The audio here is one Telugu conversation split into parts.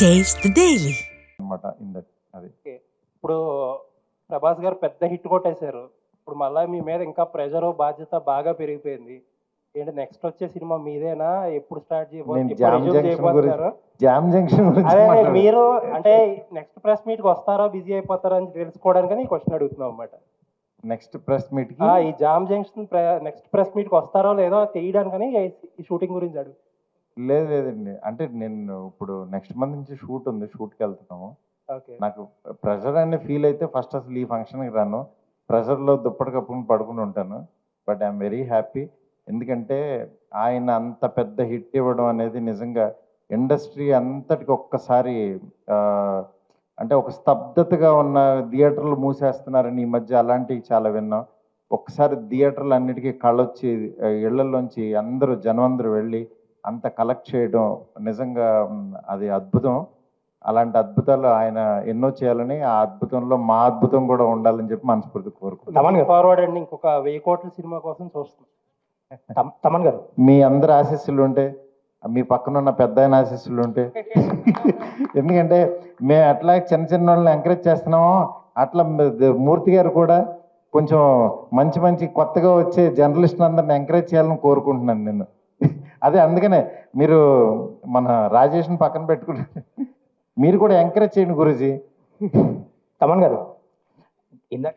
Taste the Daily. అనమాట ఇన్ దట్ అది. ఇప్పుడు ప్రభాస్ గారు పెద్ద హిట్ కొట్టేశారు. ఇప్పుడు మళ్ళీ మీ మీద ఇంకా ప్రెషర్ బాధ్యత బాగా పెరిగిపోయింది. ఏంటి నెక్స్ట్ వచ్చే సినిమా మీదేనా? ఎప్పుడు స్టార్ట్ నేను జామ్ జంక్షన్ అదే మీరు అంటే నెక్స్ట్ ప్రెస్ మీట్కి వస్తారా బిజీ అయిపోతారా అని తెలుసుకోవడానికి క్వశ్చన్ అడుగుతున్నాం అన్నమాట. నెక్స్ట్ ప్రెస్ మీట్కి? ఆ, ఈ జామ్ జంక్షన్ నెక్స్ట్ ప్రెస్ మీట్కి వస్తారో లేదో తెలియడానికని ఈ షూటింగ్ గురించి అడుగు లేదు లేదండి. అంటే నేను ఇప్పుడు నెక్స్ట్ మంత్ నుంచి షూట్ ఉంది. షూట్కి వెళ్తున్నాము. ఓకే. నాకు ప్రెషర్ అనే ఫీల్ అయితే ఫస్ట్ అసలు ఈ ఫంక్షన్కి రాను. ప్రెషర్లో దుప్పటి కప్పుకుని పడుకుని ఉంటాను. బట్ ఐఎమ్ వెరీ హ్యాపీ ఎందుకంటే ఆయన అంత పెద్ద హిట్ ఇవ్వడం అనేది నిజంగా ఇండస్ట్రీ అంతటికి ఒక్కసారి అంటే ఒక స్తబ్దతగా ఉన్న థియేటర్లు మూసేస్తున్నారని ఈ మధ్య అలాంటివి చాలా విన్నాం. ఒక్కసారి థియేటర్లు అన్నిటికీ కళ్ళొచ్చి ఇళ్ళలోంచి అందరూ జనం అందరూ వెళ్ళి అంత కలెక్ట్ చేయడం నిజంగా అది అద్భుతం. అలాంటి అద్భుతాలు ఆయన ఎన్నో చేయాలని ఆ అద్భుతంలో మా అద్భుతం కూడా ఉండాలని చెప్పి మనస్ఫూర్తి కోరుకుంటున్నాను. ఫార్వర్డ్ అండి ఇంకొక వెయ్యి కోట్ల సినిమా కోసం తమన్ గారు. మీ అందరి ఆశీస్సులు ఉంటే మీ పక్కన ఉన్న పెద్ద ఆయన ఆశీస్సులు ఉంటే. ఎందుకంటే మేము ఎట్లా చిన్న చిన్న వాళ్ళని ఎంకరేజ్ చేస్తున్నామో. అట్లా మూర్తి గారు కూడా కొంచెం మంచి మంచి కొత్తగా వచ్చే జర్నలిస్ట్ అందరిని ఎంకరేజ్ చేయాలని కోరుకుంటున్నాను నేను. అదే అందుకనే మీరు మన రాజేష్ని పక్కన పెట్టుకుంటే మీరు కూడా ఎంకరేజ్ చేయండి గురుజీ. తమన్ గారు ఇందాక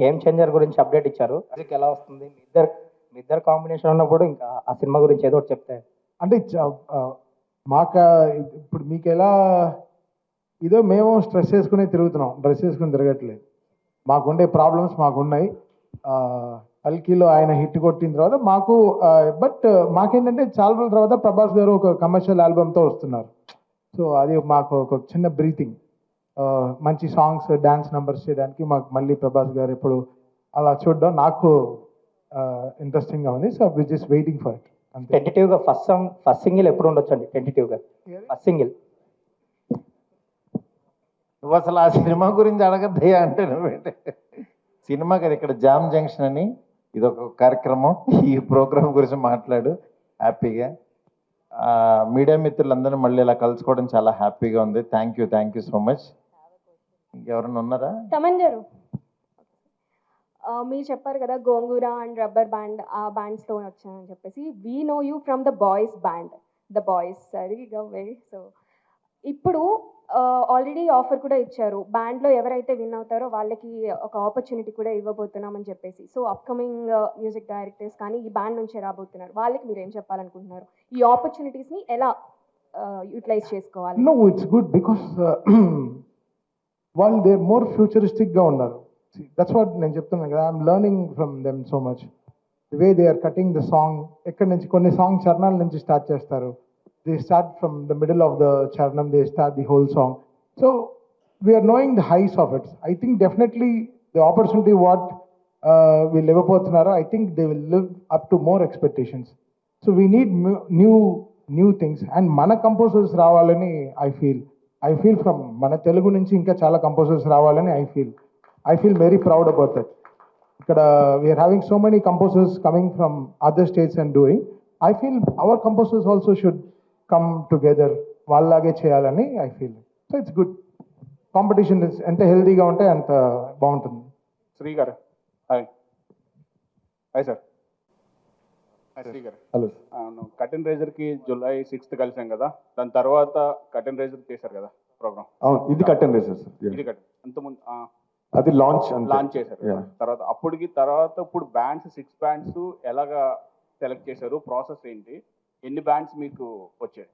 గేమ్ చేంజర్ గురించి అప్డేట్ ఇచ్చారు. మ్యూజిక్ ఎలా వస్తుంది? మీ ఇద్దరు మీ ఇద్దరు కాంబినేషన్ ఉన్నప్పుడు ఇంకా ఆ సినిమా గురించి ఏదో ఒకటి చెప్తే. అంటే మాకు ఇప్పుడు మీకు ఎలా ఇదో మేము స్ట్రెస్ చేసుకుని తిరుగుతున్నాం. డ్రెస్ చేసుకుని తిరగట్లేదు. మాకుండే ప్రాబ్లమ్స్ మాకు కల్కిలో ఆయన హిట్ కొట్టిన తర్వాత మాకు బట్ మాకేంటంటే చాలా రోజుల తర్వాత ప్రభాస్ గారు ఒక కమర్షియల్ ఆల్బమ్తో వస్తున్నారు. సో అది మాకు ఒక చిన్న బ్రీతింగ్. మంచి సాంగ్స్ డ్యాన్స్ నెంబర్స్ చేయడానికి మాకు మళ్ళీ ప్రభాస్ గారు ఇప్పుడు అలా చూడడం నాకు ఇంట్రెస్టింగ్గా ఉంది. So we just waiting for it అంతే. టెంటేటివ్గా ఫస్ట్ సాంగ్ ఫస్ట్ సింగిల్ ఎప్పుడు ఉండొచ్చు అండి టెంటేటివ్గా ఫస్ట్ సింగిల్ నువ్వు అసలు ఆ సినిమా గురించి అడగద్దయ్యా అంటే నువ్వేంటి సినిమా కదా ఇక్కడ జామ్ జంక్షన్ అని ఇది ఒక కార్యక్రమం. ఈ ప్రోగ్రామ్ గురించి మాట్లాడు. హ్యాపీగా. మీడియా మిత్రులందరూ మళ్ళీ ఇలా కలుసుకోవడం చాలా హ్యాపీగా ఉంది. Thank you thank you so much. ఎవరైనా ఉన్నారా? తమన్ గారు. మీరు చెప్పారు కదా గోంగూర అండ్ రబ్బర్ బ్యాండ్ ఆ బ్యాండ్స్లో వచ్చానని చెప్పేసి. We know you from the boys band the boys సరిగా వే సో ఇప్పుడు ఆల్రెడీ ఆఫర్ కూడా ఇచ్చారు. బ్యాండ్లో ఎవరైతే విన్ అవుతారో వాళ్ళకి ఒక ఆపర్చునిటీ కూడా ఇవ్వబోతున్నామని చెప్పేసి. సో అప్కమింగ్ మ్యూజిక్ డైరెక్టర్స్ కానీ ఈ బ్యాండ్ నుంచే రాబోతున్నారు. వాళ్ళకి మీరు ఏం చెప్పాలనుకుంటున్నారు? ఈ ఆపర్చునిటీస్ని ఎలా యూటిలైజ్ చేసుకోవాలి? నో ఇట్స్ గుడ్ బికాస్ వాళ్ళు దే మోర్ ఫ్యూచరిస్టిక్గా ఉన్నారు. దట్స్ వాట్ నేను చెప్తున్నాను కదా. I'm learning from them so much the way they are cutting the song ఎక్కడి నుంచి కొన్ని సాంగ్ చరణాల నుంచి స్టార్ట్ చేస్తారు. They start from the middle of the చరణం they start the whole song so we're knowing the highs of its I think definitely the opportunity what వీళ్ళు ఇవ్వబోతున్నారో I think they will live up to more expectations so we need new new things and మన కంపోజర్స్ రావాలని I feel I feel from మన తెలుగు నుంచి ఇంకా చాలా కంపోజర్స్ రావాలని I feel I feel very proud about that ఇక్కడ we're having so many composers coming from other states and doing I feel our composers also should come together వాళ్ళలాగే చేయాలని I feel so it's good competition ఎంత హెల్తీగా ఉంటే అంత బాగుంటుంది. శ్రీ గారు. హాయ్ హాయ్ సార్ హలో కటన్ రేజర్కి జూలై సిక్స్త్ కలిసాం కదా. దాని తర్వాత కటన్ రేజర్ చేశారు కదా ప్రోగ్రామ్. అవును ఇది కట్టెన్ రేసెస్ ఇది కట్ అంతకుముందు అది లాంచ్ లాంచ్ చేశారు. తర్వాత అప్పటికి తర్వాత ఇప్పుడు బ్యాండ్స్ సిక్స్ బ్యాండ్స్ ఎలాగా సెలెక్ట్ చేశారు ప్రాసెస్ ఏంటి? ఎన్ని బ్యాండ్స్ మీకు వచ్చాయి?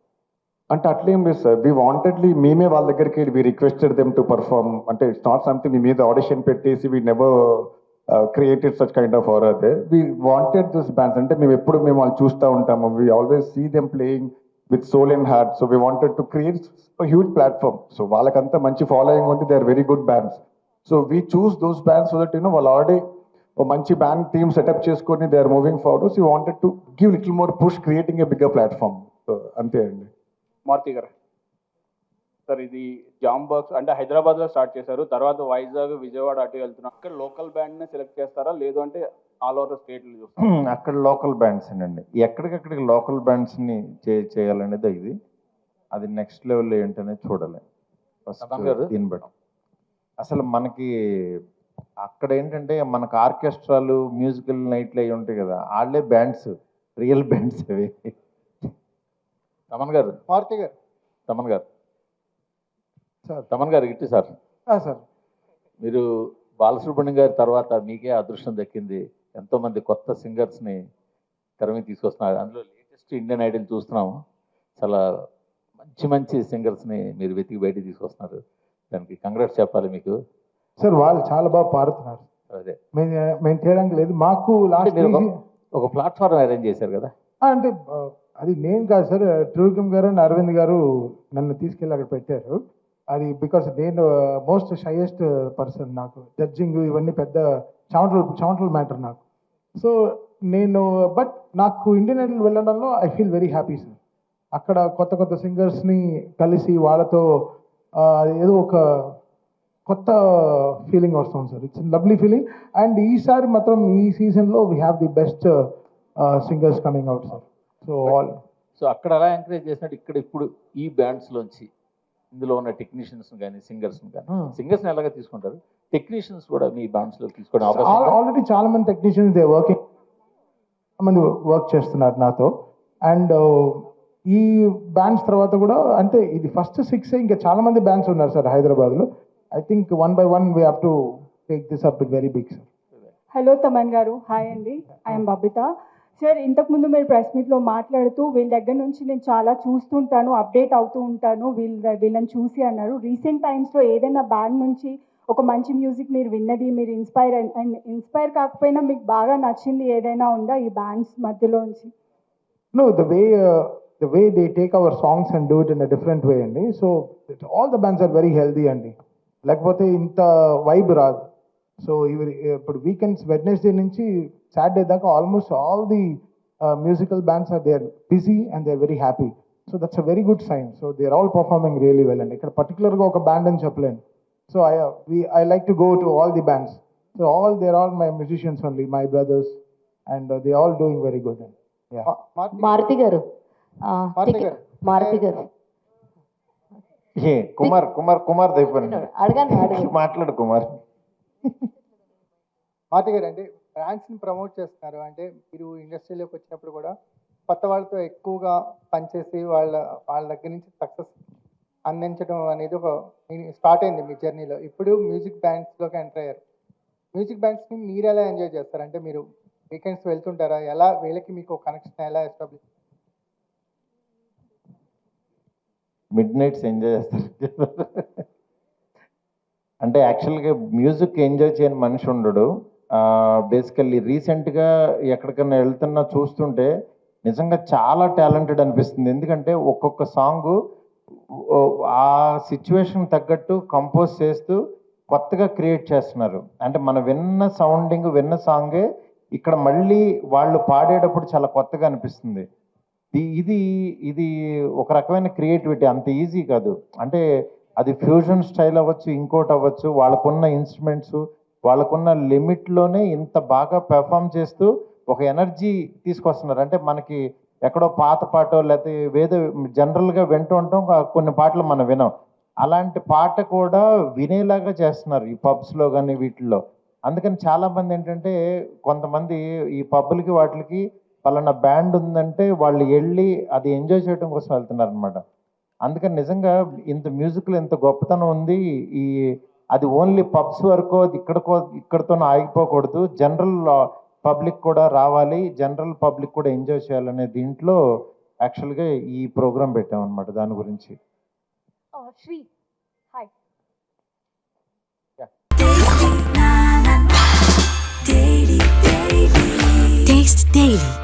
అంటే అట్లేం లేదు సార్. వి వాంటెడ్లీ మేమే వాళ్ళ దగ్గరికి we requested them to perform అంటే ఇట్స్ నాట్ సంథింగ్ మీ మీద ఆడిషన్ పెట్టేసి we never created such kind of or అదే వి వాంటెడ్ దిస్ బ్యాండ్స్ అంటే మేము ఎప్పుడు మేము వాళ్ళు చూస్తూ ఉంటాము. We always see them playing with soul and heart so we wanted to create huge platform so వాళ్ళకంతా మంచి ఫాలోయింగ్ ఉంది. They are very good bands so we choose those bands so that you know వాళ్ళు ఆల్రెడీ ఒక మంచి బ్యాండ్ టీమ్ సెటప్ చేసుకొని they are moving forward you wanted to give little more push creating a bigger platform so అంతే అండి. మారుతి గారు సార్ ఇది జామ్ బాక్స్ అంటే హైదరాబాద్లో స్టార్ట్ చేశారు. తర్వాత వైజాగ్ విజయవాడ అటు వెళ్తున్నారు. అక్కడ లోకల్ బ్యాండ్ నే సెలెక్ట్ చేస్తారా? లేదు అంటే ఆల్ ఓవర్ స్టేట్ చూస్తారా? అక్కడ లోకల్ బ్యాండ్స్ అండి. ఎక్కడికక్కడికి లోకల్ బ్యాండ్స్ని చే చేయాలనేది ఇది. అది నెక్స్ట్ లెవెల్ ఏంటనేది చూడాలి. ఫస్ట్? దీన్ని బట్టి. అసలు మనకి అక్కడ ఏంటంటే మనకు ఆర్కెస్ట్రాలు మ్యూజికల్ నైట్లు అవి ఉంటాయి కదా వాళ్ళే బ్యాండ్స్ రియల్ బ్యాండ్స్ అవి. తమన్ గారు. మారుతి గారు. తమన్ గారు. సార్. తమన్ గారు ఇట్టి సార్. సార్. మీరు బాలసుబ్రహ్మణ్యం గారి తర్వాత మీకే అదృష్టం దక్కింది. ఎంతో మంది కొత్త సింగర్స్ని తెరమి తీసుకొస్తున్నారు. అందులో లేటెస్ట్ ఇండియన్ ఐడల్ చూస్తున్నాము చాలా మంచి మంచి సింగర్స్ని మీరు వెతికి బయటికి తీసుకొస్తున్నారు. దానికి కంగ్రాట్స్ చెప్పాలి మీకు. సార్ వాళ్ళు చాలా బాగా పాడుతున్నారు. అదే. మేము మేము చేయడానికి లేదు. మాకు లాస్ట్ మీరు ఒక- ఒక ప్లాట్ఫామ్ అరేంజ్ చేశారు కదా? అంటే ఆ, అది నేను కాదు సార్ ట్రూకిమ్ గారు అండ్ అరవింద్ గారు నన్ను తీసుకెళ్ళి అక్కడ పెట్టారు. అది బికాస్ నేను మోస్ట్ షైయెస్ట్ పర్సన్ నాకు. జడ్జింగ్ ఇవన్నీ పెద్ద చెమటలు చెమటలు మ్యాటర్ నాకు. సో నేను బట్ నాకు Indian Idol వెళ్ళడంలో I feel very happy sir అక్కడ కొత్త కొత్త సింగర్స్ని కలిసి వాళ్ళతో ఆ, ఏదో ఒక కొత్త ఫీలింగ్ వస్తుంది sir. It's lovely feeling and ఈసారి మాత్రం ఈ సీజన్లో we have the best singers coming out sir so all so అక్కడ అలా ఎంకరేజ్ చేసినట్టు ఇక్కడ ఇప్పుడు ఈ బ్యాండ్స్ లోంచి ఇందులో ఉన్న టెక్నీషియన్స్ కానీ సింగర్స్ కానీ. సింగర్స్ ఎలాగా తీసుకుంటారు? టెక్నీషియన్స్ కూడా మీ బ్యాండ్స్లో తీసుకోవడం? ఆల్రెడీ చాలా మంది టెక్నీషియన్స్ దే వర్కింగ్ మంది వర్క్ చేస్తున్నారు నాతో. అండ్ ఈ బ్యాండ్స్ తర్వాత కూడా అంటే ఇది ఫస్ట్ సిక్స్ ఇంకా చాలా మంది బ్యాండ్స్ ఉన్నారు సార్ హైదరాబాద్లో. I think one by one we have to take this up it very big sir hello Thaman గారు హాయ్ అండి ఐఎమ్ బబిత సార్ ఇంతకుముందు మీరు ప్రెస్ మీట్లో మాట్లాడుతూ వీళ్ళ దగ్గర నుంచి నేను చాలా చూస్తుంటాను అప్డేట్ అవుతూ ఉంటాను వీళ్ళ వీళ్ళని చూసి అన్నారు. రీసెంట్ టైమ్స్లో ఏదైనా బ్యాండ్ నుంచి ఒక మంచి మ్యూజిక్ మీరు విన్నది మీరు ఇన్స్పైర్ అండ్ ఇన్స్పైర్ కాకపోయినా మీకు బాగా నచ్చింది ఏదైనా ఉందా ఈ బ్యాండ్స్ మధ్యలోంచి the way uh, the way they take our songs and do it in a different way అండి so all the bands are very healthy అండి లేకపోతే ఇంత వైబ్ రాదు. సో ఇవి ఇప్పుడు వీకెండ్స్ వెడ్నెస్డే నుంచి సాటర్డే దాకా almost all the musical bands are they are busy and they are very happy so that's a very good sign so they are all performing really well అండి ఇక్కడ పర్టికులర్గా ఒక బ్యాండ్ అని చెప్పలేను. So I we I like to go to all the bands so all there all my musicians only my brothers and they all doing very good అండి యా మారుతి గారు మారుతి గారు కుమార్ కుమార్ కుమార్ అడగండి మాట్లాడు కుమార్. మాత గారు అంటే బ్రాండ్స్ని ప్రమోట్ చేస్తున్నారు. అంటే మీరు ఇండస్ట్రీలోకి వచ్చినప్పుడు కూడా కొత్త వాళ్ళతో ఎక్కువగా పనిచేసి వాళ్ళ వాళ్ళ దగ్గర నుంచి సక్సెస్ అందించడం అనేది ఒక స్టార్ట్ అయింది మీ జర్నీలో ఇప్పుడు మ్యూజిక్ బ్యాండ్స్లోకి ఎంటర్ అయ్యారు. మ్యూజిక్ బ్యాండ్స్ని మీరు ఎలా ఎంజాయ్ చేస్తారు? అంటే మీరు వీకెండ్స్ వెళ్తుంటారా? ఎలా వీళ్ళకి మీకు కనెక్షన్ ఎలా ఎస్టాబ్లిష్ మిడ్ నైట్స్ ఎంజాయ్ చేస్తారు. అంటే యాక్చువల్గా మ్యూజిక్ ఎంజాయ్ చేయని మనిషి ఉండడు. బేసికల్లీ రీసెంట్గా ఎక్కడికన్నా వెళ్తున్నా చూస్తుంటే నిజంగా చాలా టాలెంటెడ్ అనిపిస్తుంది. ఎందుకంటే ఒక్కొక్క సాంగ్ ఆ సిచ్యువేషన్ తగ్గట్టు కంపోజ్ చేస్తూ కొత్తగా క్రియేట్ చేస్తున్నారు. అంటే మనం విన్న సౌండింగ్ విన్న సాంగే ఇక్కడ మళ్ళీ వాళ్ళు పాడేటప్పుడు చాలా కొత్తగా అనిపిస్తుంది. ఇది ఇది ఇది ఒక రకమైన క్రియేటివిటీ. అంత ఈజీ కాదు. అంటే అది ఫ్యూజన్ స్టైల్ అవ్వచ్చు ఇంకోటి అవ్వచ్చు వాళ్ళకున్న ఇన్స్ట్రుమెంట్స్ వాళ్ళకున్న లిమిట్లోనే ఇంత బాగా పెర్ఫామ్ చేస్తూ ఒక ఎనర్జీ తీసుకొస్తున్నారు. అంటే మనకి ఎక్కడో పాత పాటో లేకపోతే వేదో జనరల్గా వింటూ ఉంటాం కొన్ని పాటలు మనం వినం. అలాంటి పాట కూడా వినేలాగా చేస్తున్నారు ఈ పబ్స్లో కానీ వీటిల్లో. అందుకని చాలామంది ఏంటంటే కొంతమంది ఈ పబ్బులకి వాటికి పలానా బ్యాండ్ ఉందంటే వాళ్ళు వెళ్ళి అది ఎంజాయ్ చేయడం కోసం వెళ్తున్నారు అనమాట అందుకని నిజంగా ఇంత మ్యూజిక్లో ఇంత గొప్పతనం ఉంది ఈ అది ఓన్లీ పబ్స్ వరకు అది ఇక్కడికో ఇక్కడితో ఆగిపోకూడదు. జనరల్ పబ్లిక్ కూడా రావాలి జనరల్ పబ్లిక్ కూడా ఎంజాయ్ చేయాలనే దీంట్లో యాక్చువల్గా ఈ ప్రోగ్రామ్ పెట్టామన్నమాట దాని గురించి. Shri. Hi. Taste Daily.